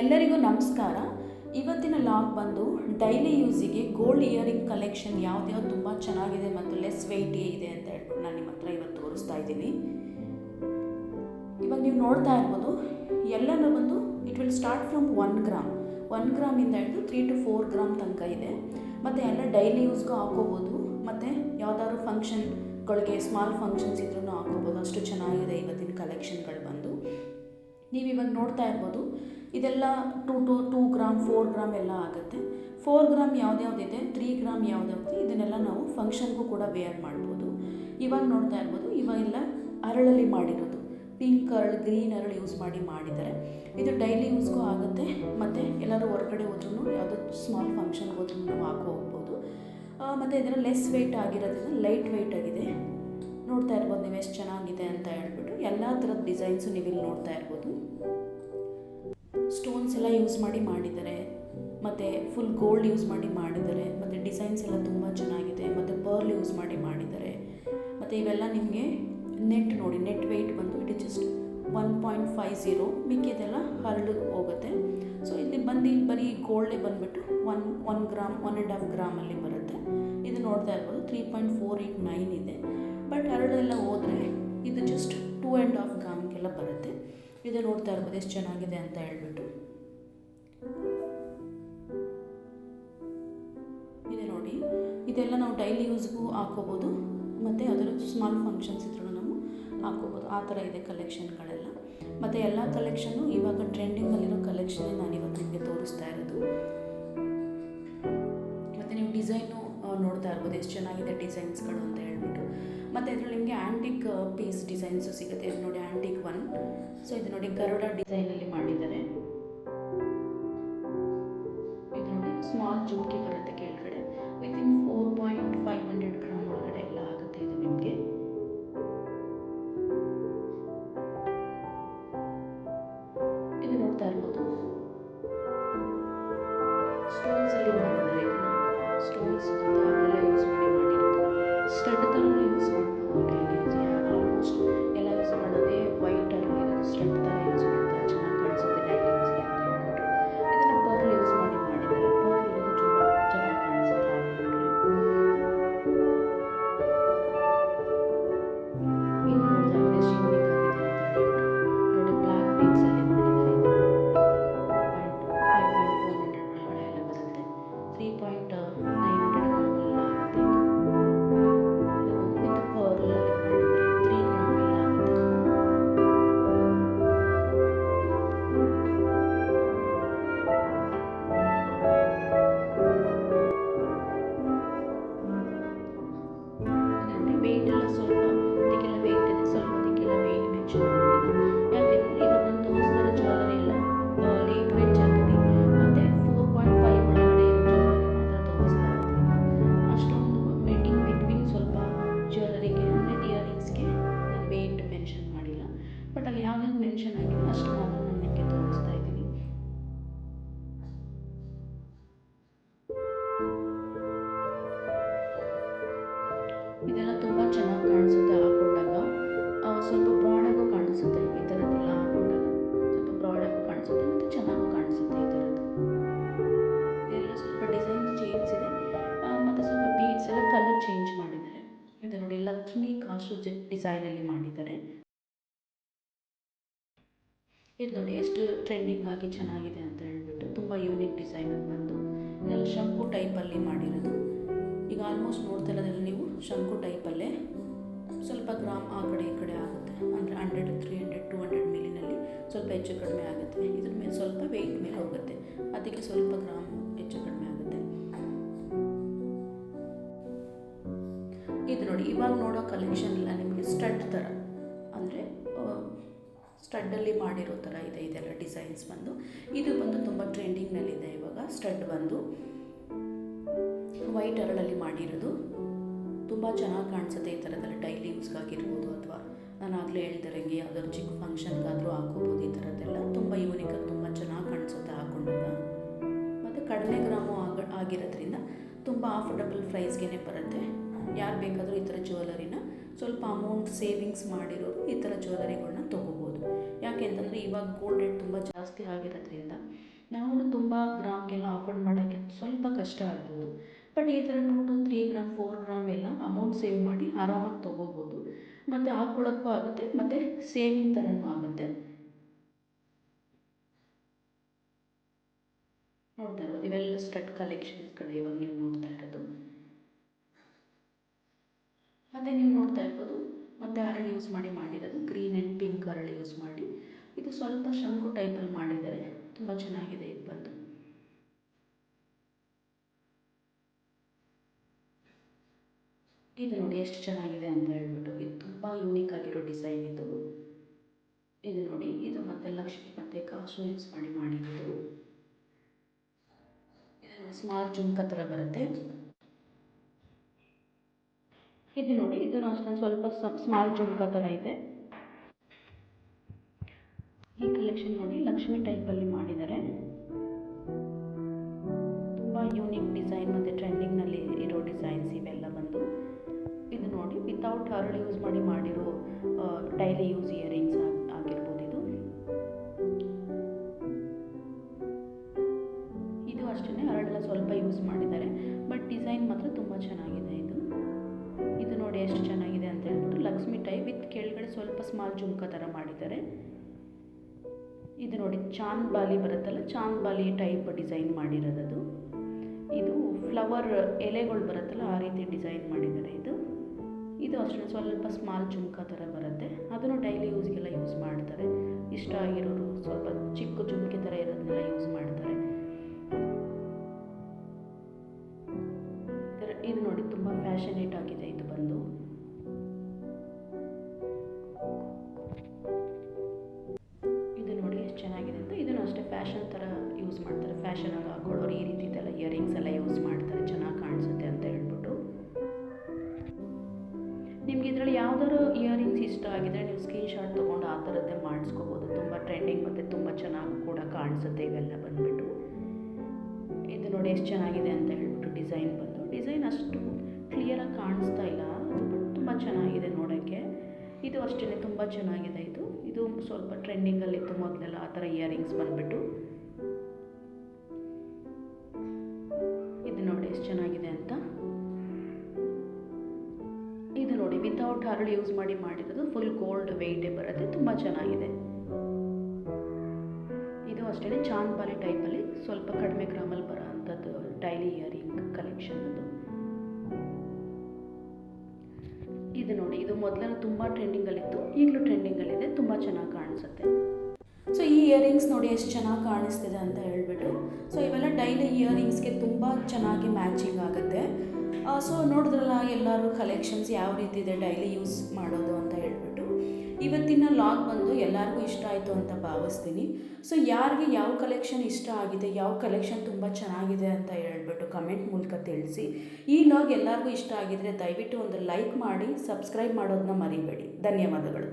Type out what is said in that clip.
ಎಲ್ಲರಿಗೂ ನಮಸ್ಕಾರ. ಇವತ್ತಿನ ಲಾಗ್ ಬಂದು ಡೈಲಿ ಯೂಸಿಗೆ ಗೋಲ್ಡ್ ಇಯರಿಂಗ್ ಕಲೆಕ್ಷನ್ ಯಾವ್ದ್ಯಾವ್ದು ತುಂಬ ಚೆನ್ನಾಗಿದೆ ಮತ್ತು ಲೆಸ್ ವೆಯ್ಟ್ ಇದೆ ಅಂತ ಹೇಳ್ಬಿಟ್ಟು ನಾನು ನಿಮ್ಮ ಹತ್ರ ಇವತ್ತು ತೋರಿಸ್ತಾ ಇದ್ದೀನಿ. ಇವಾಗ ನೀವು ನೋಡ್ತಾ ಇರ್ಬೋದು, ಎಲ್ಲನೂ ಬಂದು it will start from one gram one ಗ್ರಾಮಿಂದ ಹಿಡಿದು ತ್ರೀ ಟು ಫೋರ್ ಗ್ರಾಮ್ ತನಕ ಇದೆ. ಮತ್ತು ಎಲ್ಲ ಡೈಲಿ ಯೂಸ್ಗೂ ಹಾಕೋಬೋದು, ಮತ್ತು ಯಾವುದಾದ್ರು ಫಂಕ್ಷನ್ಗಳಿಗೆ ಸ್ಮಾಲ್ ಫಂಕ್ಷನ್ಸ್ ಇದ್ರೂ ಹಾಕೋಬೋದು. ಅಷ್ಟು ಚೆನ್ನಾಗಿದೆ ಇವತ್ತಿನ ಕಲೆಕ್ಷನ್ಗಳು ಬಂದು. ನೀವು ಇವಾಗ ನೋಡ್ತಾ ಇರ್ಬೋದು ಇದೆಲ್ಲ two to two gram four gram ಎಲ್ಲ ಆಗುತ್ತೆ. ಫೋರ್ ಗ್ರಾಮ್ ಯಾವ್ದ್ಯಾವ್ದಿದೆ? ತ್ರೀ ಗ್ರಾಮ್ ಯಾವ್ದ್ಯಾವ್ದು? ಇದನ್ನೆಲ್ಲ ನಾವು ಫಂಕ್ಷನ್ಗೂ ಕೂಡ ವೇರ್ ಮಾಡ್ಬೋದು. ಇವಾಗ ನೋಡ್ತಾ ಇರ್ಬೋದು, ಇವಾಗೆಲ್ಲ ಅರಳಲ್ಲಿ ಮಾಡಿರೋದು. ಪಿಂಕ್ ಅರಳು ಗ್ರೀನ್ ಅರಳು ಯೂಸ್ ಮಾಡಿ ಮಾಡಿದ್ದಾರೆ. ಇದು ಡೈಲಿ ಯೂಸ್ಗೂ ಆಗುತ್ತೆ, ಮತ್ತು ಎಲ್ಲರೂ ಹೊರಗಡೆ ಹೋದ್ರೂ ಯಾವುದೋ ಸ್ಮಾಲ್ ಫಂಕ್ಷನ್ಗೆ ಹೋದ್ರೂ ನಾವು ಹಾಕೋ ಹೋಗ್ಬೋದು. ಮತ್ತು ಇದರ ಲೆಸ್ ವೆಯ್ಟ್ ಆಗಿರೋದ್ರಿಂದ ಲೈಟ್ ವೆಯ್ಟ್ ಆಗಿದೆ. ನೋಡ್ತಾ ಇರ್ಬೋದು ನೀವು ಎಷ್ಟು ಚೆನ್ನಾಗಿದೆ ಅಂತ ಹೇಳ್ಬಿಟ್ಟು. ಎಲ್ಲ ಥರದ ಡಿಸೈನ್ಸು ನೀವು ಇಲ್ಲಿ ನೋಡ್ತಾ ಇರ್ಬೋದು. ಸ್ಟೋನ್ಸ್ ಎಲ್ಲ ಯೂಸ್ ಮಾಡಿ ಮಾಡಿದ್ದಾರೆ. ಮತ್ತು ಫುಲ್ ಗೋಲ್ಡ್ ಯೂಸ್ ಮಾಡಿ ಮಾಡಿದ್ದಾರೆ. ಮತ್ತು ಡಿಸೈನ್ಸ್ ಎಲ್ಲ ತುಂಬ ಚೆನ್ನಾಗಿದೆ. ಮತ್ತು ಪರ್ಲ್ ಯೂಸ್ ಮಾಡಿ ಮಾಡಿದ್ದಾರೆ. ಮತ್ತು ಇವೆಲ್ಲ ನಿಮಗೆ ನೆಟ್ ನೋಡಿ ನೆಟ್ ವೆಯ್ಟ್ ಬಂದು it just one point five zero ಮಿಕ್ಕಿದೆಲ್ಲ ಹರಳು ಹೋಗುತ್ತೆ. ಸೊ ಇಲ್ಲಿ ಬಂದು ಬರೀ ಗೋಲ್ಡೇ ಬಂದುಬಿಟ್ಟು one one gram one and half ಗ್ರಾಮಲ್ಲಿ ಬರುತ್ತೆ. ಇದು ನೋಡ್ತಾ ಇರ್ಬೋದು three point four eight nine ಇದೆ. ಬಟ್ ಹರಳೆಲ್ಲ ಹೋದರೆ ಇದು ಜಸ್ಟ್ ಟೂ ಆ್ಯಂಡ್ ಹಾಫ್ ಗ್ರಾಮ್ಗೆಲ್ಲ ಬರುತ್ತೆ. ಇದು ನೋಡ್ತಾ ಇರ್ಬೋದು, ಎಷ್ಟು ಚೆನ್ನಾಗಿದೆ ಅಂತ ಹೇಳ್ಬಿಟ್ಟು. ಇದೆ ನೋಡಿ. ಇದೆಲ್ಲ ನಾವು ಡೈಲಿ ಯೂಸ್ಗೂ ಹಾಕೋಬೋದು. ಮತ್ತು ಅದರ ಸ್ಮಾಲ್ ಫಂಕ್ಷನ್ಸ್ ಇದ್ರೂ ನಾವು ಹಾಕೋಬೋದು. ಆ ಥರ ಇದೆ ಕಲೆಕ್ಷನ್ಗಳೆಲ್ಲ ಮತ್ತು ಎಲ್ಲ ಕಲೆಕ್ಷನ್ನು ಇವಾಗ ಟ್ರೆಂಡಿಂಗಲ್ಲಿರೋ ಕಲೆಕ್ಷನ್ನೇ ನಾನು ಇವತ್ತು ನಿಮಗೆ ತೋರಿಸ್ತಾ ಇರೋದು. ಮತ್ತು ನೀವು ಡಿಸೈನು ನೋಡ್ತಾ ಇರ್ಬೋದು. ಎಷ್ಟು ಚೆನ್ನಾಗಿದೆ ಡಿಸೈನ್ಸ್ಗಳು ಅಂತ ಹೇಳ್ಬಿಟ್ಟು. ಮತ್ತು ಇದರಲ್ಲಿ ನಿಮಗೆ ಆ್ಯಂಟಿಕ್ ಪೀಸ್ ಡಿಸೈನ್ಸು ಸಿಗುತ್ತೆ. ಇದು ನೋಡಿ ಆ್ಯಂಟಿಕ್ ಒನ್ ಸೊ ಇದು ನೋಡಿ ಗರುಡ ಡಿಸೈನಲ್ಲಿ ಮಾಡಿದ್ದಾರೆ. ಸ್ಮಾಲ್ ಜುಮ್ಕಿ ಬರುತ್ತೆ ಕೆಳಗಡೆ within four point five hundred gram ಒಳಗಡೆ ಎಲ್ಲ ಆಗುತ್ತೆ ಇದು ನಿಮಗೆ. ಇದು ನೋಡ್ತಾ ಇರ್ಬೋದು. ಸ್ಟೋನ್ಸ್ ಅಲ್ಲಿ ಇದನ್ನ ಸ್ಟೋನ್ಸ್ ಯೂಸ್ ಮಾಡಿ ಮಾಡಿರೋದು. ಸ್ಟಡ್ ಥರ ಯೂಸ್ ಮಾಡ್ಬೋದು. ಅಲ್ಲಿ ಆಗಿ ಅಷ್ಟು ನಾನು ನಿಮಗೆ ತೋರಿಸ್ತಾ ಇದ್ದೀನಿ ಇದೆಲ್ಲ ತುಂಬ ಚೆನ್ನಾಗಿ ಕಾಣಿಸುತ್ತೆ ಹಾಕೊಂಡಾಗ ಸ್ವಲ್ಪ ಬ್ರಾಡಾಗೂ ಕಾಣಿಸುತ್ತೆ ಈ ಥರದ್ದೆಲ್ಲ ಹಾಕೊಂಡಾಗ ಸ್ವಲ್ಪ ಬ್ರಾಡಾಗೂ ಕಾಣಿಸುತ್ತೆ ಮತ್ತು ಚೆನ್ನಾಗಿ ಕಾಣಿಸುತ್ತೆ ಈ ಥರದ್ದು ಇದೆಲ್ಲ ಸ್ವಲ್ಪ ಡಿಸೈನ್ ಚೇಂಜ್ ಇದೆ. ಮತ್ತು ಸ್ವಲ್ಪ ಬೀಡ್ಸ್ ಎಲ್ಲ ಕಲರ್ ಚೇಂಜ್ ಮಾಡಿದ್ದಾರೆ. ಇದು ನೋಡಿ, ಲಕ್ಷ್ಮಿ ಕಾಸು ಡಿಸೈನಲ್ಲಿ ಇದು ನೋಡಿ ಎಷ್ಟು ಟ್ರೆಂಡಿಂಗ್ ಆಗಿ ಚೆನ್ನಾಗಿದೆ ಅಂತ ಹೇಳಿಬಿಟ್ಟು ತುಂಬ ಯೂನಿಕ್ ಡಿಸೈನ್ ಬಂದು ಇದೆಲ್ಲ ಶಂಕು ಟೈಪಲ್ಲಿ ಮಾಡಿರೋದು. ಈಗ ಆಲ್ಮೋಸ್ಟ್ ನೋಡ್ತಾ ಇರೋದ್ರಲ್ಲಿ ನೀವು ಶಂಕು ಟೈಪಲ್ಲೇ ಸ್ವಲ್ಪ ಗ್ರಾಮ್ ಆ ಕಡೆ ಈ ಕಡೆ ಆಗುತ್ತೆ. ಅಂದರೆ hundred three hundred two hundred ಮಿಲಿನಲ್ಲಿ ಸ್ವಲ್ಪ ಹೆಚ್ಚು ಕಡಿಮೆ ಆಗುತ್ತೆ. ಇದ್ರ ಮೇಲೆ ಸ್ವಲ್ಪ ವೆಯ್ಟ್ ಮೇಲೆ ಹೋಗುತ್ತೆ. ಅದಕ್ಕೆ ಸ್ವಲ್ಪ ಗ್ರಾಮ್ ಹೆಚ್ಚು ಕಡಿಮೆ ಆಗುತ್ತೆ. ಇದು ನೋಡಿ, ಇವಾಗ ನೋಡೋ ಕಲೆಕ್ಷನ್ ಎಲ್ಲ ನಿಮಗೆ ಸ್ಟಡ್ ಥರ. ಅಂದರೆ ಸ್ಟಡ್ಡಲ್ಲಿ ಮಾಡಿರೋ ಥರ ಇದೆ ಇದೆಲ್ಲ ಡಿಸೈನ್ಸ್ ಬಂದು. ಇದು ಬಂದು ತುಂಬ ಟ್ರೆಂಡಿಂಗ್ನಲ್ಲಿದೆ ಇವಾಗ ಸ್ಟಡ್ ಬಂದು. ವೈಟ್ ಅರಳಲ್ಲಿ ಮಾಡಿರೋದು. ತುಂಬ ಚೆನ್ನಾಗಿ ಕಾಣಿಸುತ್ತೆ ಈ ಥರದ್ದೆಲ್ಲ ಡೈಲಿ ಯೂಸ್ಗಾಗಿರ್ಬೋದು ಅಥವಾ ನಾನು ಆಗಲೇ ಹೇಳ್ದಿರಂಗೆ ಯಾವುದಾದ್ರು ಚಿಕ್ಕ ಫಂಕ್ಷನ್ಗಾದರೂ ಹಾಕೋಬೋದು ಈ ಥರದ್ದೆಲ್ಲ. ತುಂಬ ಯೂನಿಕಾಗಿ ತುಂಬ ಚೆನ್ನಾಗಿ ಕಾಣಿಸುತ್ತೆ ಹಾಕೊಂಡಾಗ. ಮತ್ತು ಕಡಿಮೆ ಗ್ರಾಮು ಆಗ, ಆಗಿರೋದ್ರಿಂದ ತುಂಬ ಆಫರ್ಡಬಲ್ ಪ್ರೈಸ್ಗೇ ಬರುತ್ತೆ. ಯಾರು ಬೇಕಾದರೂ ಈ ಥರ ಜ್ಯುವೆಲರಿನ ಸ್ವಲ್ಪ ಅಮೌಂಟ್ ಸೇವಿಂಗ್ಸ್ ಮಾಡಿರೋರು ಈ ಥರ ಜ್ಯುವೆಲರಿಗಳನ್ನ ತೊಗೋಬೋದು. ಯಾಕೆ ಅಂತಂದರೆ ಇವಾಗ ಗೋಲ್ಡ್ ರೇಟ್ ತುಂಬ ಜಾಸ್ತಿ ಆಗಿರೋದ್ರಿಂದ ನಾವು ತುಂಬ ಗ್ರಾಮ್ಗೆಲ್ಲ ಅಫೋರ್ಡ್ ಮಾಡೋಕ್ಕೆ ಸ್ವಲ್ಪ ಕಷ್ಟ ಆಗ್ಬೋದು. ಬಟ್ ಈ ಥರ note three gram four gram ಎಲ್ಲ ಅಮೌಂಟ್ ಸೇವ್ ಮಾಡಿ ಆರಾಮಾಗಿ ತೊಗೋಬೋದು. ಮತ್ತು ಹಾಕ್ಕೊಳ್ಳೋಕ್ಕೂ ಆಗುತ್ತೆ, ಮತ್ತು ಸೇವಿಂಗ್ ಥರನೂ ಆಗುತ್ತೆ. ನೋಡ್ತಾ ಇರೋದು ಇವೆಲ್ಲ ಸ್ಟಡ್ ಕಲೆಕ್ಷನ್ಸ್ಗಳು ಇವಾಗ ನೀವು ನೋಡ್ತಾ ಇರೋದು ಮತ್ತು ನೀವು ನೋಡ್ತಾ ಇರ್ಬೋದು ಮತ್ತೆ ಹರಳು ಯೂಸ್ ಮಾಡಿ ಮಾಡಿರೋದು ಗ್ರೀನ್ ಆ್ಯಂಡ್ ಪಿಂಕ್ ಹರಳು ಯೂಸ್ ಮಾಡಿ. ಇದು ಸ್ವಲ್ಪ ಶಂಕು ಟೈಪಲ್ಲಿ ಮಾಡಿದ್ದಾರೆ. ತುಂಬ ಚೆನ್ನಾಗಿದೆ ಇದು ಬಂದು. ಇದು ನೋಡಿ ಎಷ್ಟು ಚೆನ್ನಾಗಿದೆ ಅಂತ ಹೇಳ್ಬಿಟ್ಟು, ಇದು ತುಂಬ ಯೂನಿಕ್ ಆಗಿರೋ ಡಿಸೈನ್ ಇದು. ಇದು ನೋಡಿ, ಇದು ಮತ್ತೆ ಲಕ್ಷ್ಮಿ ಮತ್ತೆ ಕಾಸು ಯೂಸ್ ಮಾಡಿ ಮಾಡಿರೋದು. ಇದು ಸ್ಮಾಲ್ ಜುಮ್ಕ ಥರ ಬರುತ್ತೆ. ಇದು ನೋಡಿ, ಇದು ಅಷ್ಟೊಂದು ಸ್ವಲ್ಪ ಸ್ಮಾಲ್ ಜುಮ್ಕಾ ಥರ ಇದೆ. ಈ ಕಲೆಕ್ಷನ್ ನೋಡಿ ಲಕ್ಷ್ಮಿ ಟೈಪಲ್ಲಿ ಮಾಡಿದ್ದಾರೆ. ತುಂಬ ಯೂನಿಕ್ ಡಿಸೈನ್ ಜುಮ್ಕ ಥರ ಮಾಡಿದ್ದಾರೆ. ಇದು ನೋಡಿ, ಚಾಂದ್ ಬಾಲಿ ಬರುತ್ತಲ್ಲ, ಚಾಂದ್ ಬಾಲಿ ಟೈಪ್ ಡಿಸೈನ್ ಮಾಡಿರೋದದು. ಇದು ಫ್ಲವರ್ ಎಲೆಗಳು ಬರುತ್ತಲ್ಲ, ಆ ರೀತಿ ಡಿಸೈನ್ ಮಾಡಿದ್ದಾರೆ ಇದು. ಇದು ಅಷ್ಟೇ ಸ್ವಲ್ಪ ಸ್ಮಾಲ್ ಜುಮ್ಕ ಥರ ಬರುತ್ತೆ. ಅದನ್ನು ಡೈಲಿ ಯೂಸ್ಗೆಲ್ಲ ಯೂಸ್ ಮಾಡ್ತಾರೆ. ಇಷ್ಟ ಆಗಿರೋರು ಸ್ವಲ್ಪ ಚಿಕ್ಕ ಜುಮ್ಕೆ ಥರ ಇರೋದನ್ನೆಲ್ಲ ಯೂಸ್ ಮಾಡ್ತಾರೆ. ಇದು ನೋಡಿ, ತುಂಬ ಫ್ಯಾಷನೇಟ್ ಆಗಿದೆ ಇದು ಬಂದು. ಫ್ಯಾಷನ್ ಥರ ಯೂಸ್ ಮಾಡ್ತಾರೆ. ಫ್ಯಾಷನಾಗಿ ಹಾಕೊಳ್ಳೋರು ಈ ರೀತಿದೆಲ್ಲ ಇಯರಿಂಗ್ಸ್ ಎಲ್ಲ ಯೂಸ್ ಮಾಡ್ತಾರೆ. ಚೆನ್ನಾಗಿ ಕಾಣಿಸುತ್ತೆ ಅಂತ ಹೇಳ್ಬಿಟ್ಟು. ನಿಮ್ಗೆ ಇದರಲ್ಲಿ ಯಾವ್ದಾದ್ರು ಇಯರಿಂಗ್ಸ್ ಇಷ್ಟ ಆಗಿದ್ರೆ ನೀವು ಸ್ಕ್ರೀನ್ ಶಾಟ್ ತೊಗೊಂಡು ಆ ಥರದ್ದೇ ಮಾಡಿಸ್ಕೋಬೋದು. ತುಂಬ ಟ್ರೆಂಡಿಂಗ್ ಮತ್ತು ತುಂಬ ಚೆನ್ನಾಗಿ ಕೂಡ ಕಾಣಿಸುತ್ತೆ ಇವೆಲ್ಲ ಬಂದುಬಿಟ್ಟು. ಇದು ನೋಡಿ ಎಷ್ಟು ಚೆನ್ನಾಗಿದೆ ಅಂತ ಹೇಳ್ಬಿಟ್ಟು ಡಿಸೈನ್ ಬಂದು. ಡಿಸೈನ್ ಅಷ್ಟು ಕ್ಲಿಯರಾಗಿ ಕಾಣಿಸ್ತಾ ಇಲ್ಲ ತುಂಬ ಚೆನ್ನಾಗಿದೆ ನೋಡೋಕ್ಕೆ. ಇದು ಅಷ್ಟೇ ತುಂಬ ಚೆನ್ನಾಗಿದೆ. ಸ್ವಲ್ಪ ಟ್ರೆಂಡಿಂಗಲ್ಲಿತ್ತು ಮೊದಲೆಲ್ಲ, ಆ ಥರ ಇಯರಿಂಗ್ಸ್ ಬಂದುಬಿಟ್ಟು. ಇದು ನೋಡಿ ಎಷ್ಟು ಚೆನ್ನಾಗಿದೆ ಅಂತ. ಇದು ನೋಡಿ ವಿತೌಟ್ ಹರಳು ಯೂಸ್ ಮಾಡಿ ಮಾಡಿರೋದು ಫುಲ್ ಗೋಲ್ಡ್ ವೆಯ್ಟೇ ಬರುತ್ತೆ, ತುಂಬ ಚೆನ್ನಾಗಿದೆ. ಇದು ಅಷ್ಟೇ ಚಾಂದ್ಬಾಲಿ ಟೈಪಲ್ಲಿ ಸ್ವಲ್ಪ ಕಡಿಮೆ ಗ್ರಾಮಲ್ಲಿ ಬರೋ ಅಂಥದ್ದು ಡೈಲಿ ಇಯರಿಂಗ್ ಕಲೆಕ್ಷನ್ ಅದು. ಇದು ನೋಡಿ, ಇದು ಮೊದಲೆಲ್ಲ ತುಂಬ ಟ್ರೆಂಡಿಂಗಲ್ಲಿತ್ತು ಈಗಲೂ ಟ್ರೆಂಡಿಂಗಲ್ಲಿದೆ ತುಂಬ ಚೆನ್ನಾಗಿ ಕಾಣಿಸುತ್ತೆ. ಸೊ ಈ ಇಯರಿಂಗ್ಸ್ ನೋಡಿ ಎಷ್ಟು ಚೆನ್ನಾಗಿ ಕಾಣಿಸ್ತಿದೆ ಅಂತ ಹೇಳ್ಬಿಟ್ಟು ಸೊ ಇವೆಲ್ಲ ಡೈಲಿ ಇಯರಿಂಗ್ಸ್ಗೆ ತುಂಬ ಚೆನ್ನಾಗಿ ಮ್ಯಾಚಿಂಗ್ ಆಗುತ್ತೆ. ಸೊ ನೋಡಿದ್ರಲ್ಲ, ಎಲ್ಲರೂ ಕಲೆಕ್ಷನ್ಸ್ ಯಾವ ರೀತಿ ಇದೆ ಡೈಲಿ ಯೂಸ್ ಮಾಡೋದು ಅಂತ ಹೇಳ್ಬಿಟ್ಟು. ಇವತ್ತಿನ ಲಾಗ್ ಬಂದು ಎಲ್ಲರಿಗೂ ಇಷ್ಟ ಆಯಿತು ಅಂತ ಭಾವಿಸ್ತೀನಿ. ಸೊ ಯಾರಿಗೆ ಯಾವ ಕಲೆಕ್ಷನ್ ಇಷ್ಟ ಆಗಿದೆ, ಯಾವ ಕಲೆಕ್ಷನ್ ತುಂಬ ಚೆನ್ನಾಗಿದೆ ಅಂತ ಹೇಳ್ಬಿಟ್ಟು ಕಮೆಂಟ್ ಮೂಲಕ ತಿಳಿಸಿ. ಈ ಲಾಗ್ ಎಲ್ಲರಿಗೂ ಇಷ್ಟ ಆಗಿದ್ರೆ ದಯವಿಟ್ಟು ಒಂದು ಲೈಕ್ ಮಾಡಿ ಸಬ್ಸ್ಕ್ರೈಬ್ ಮಾಡೋದನ್ನ ಮರಿಬೇಡಿ. ಧನ್ಯವಾದಗಳು.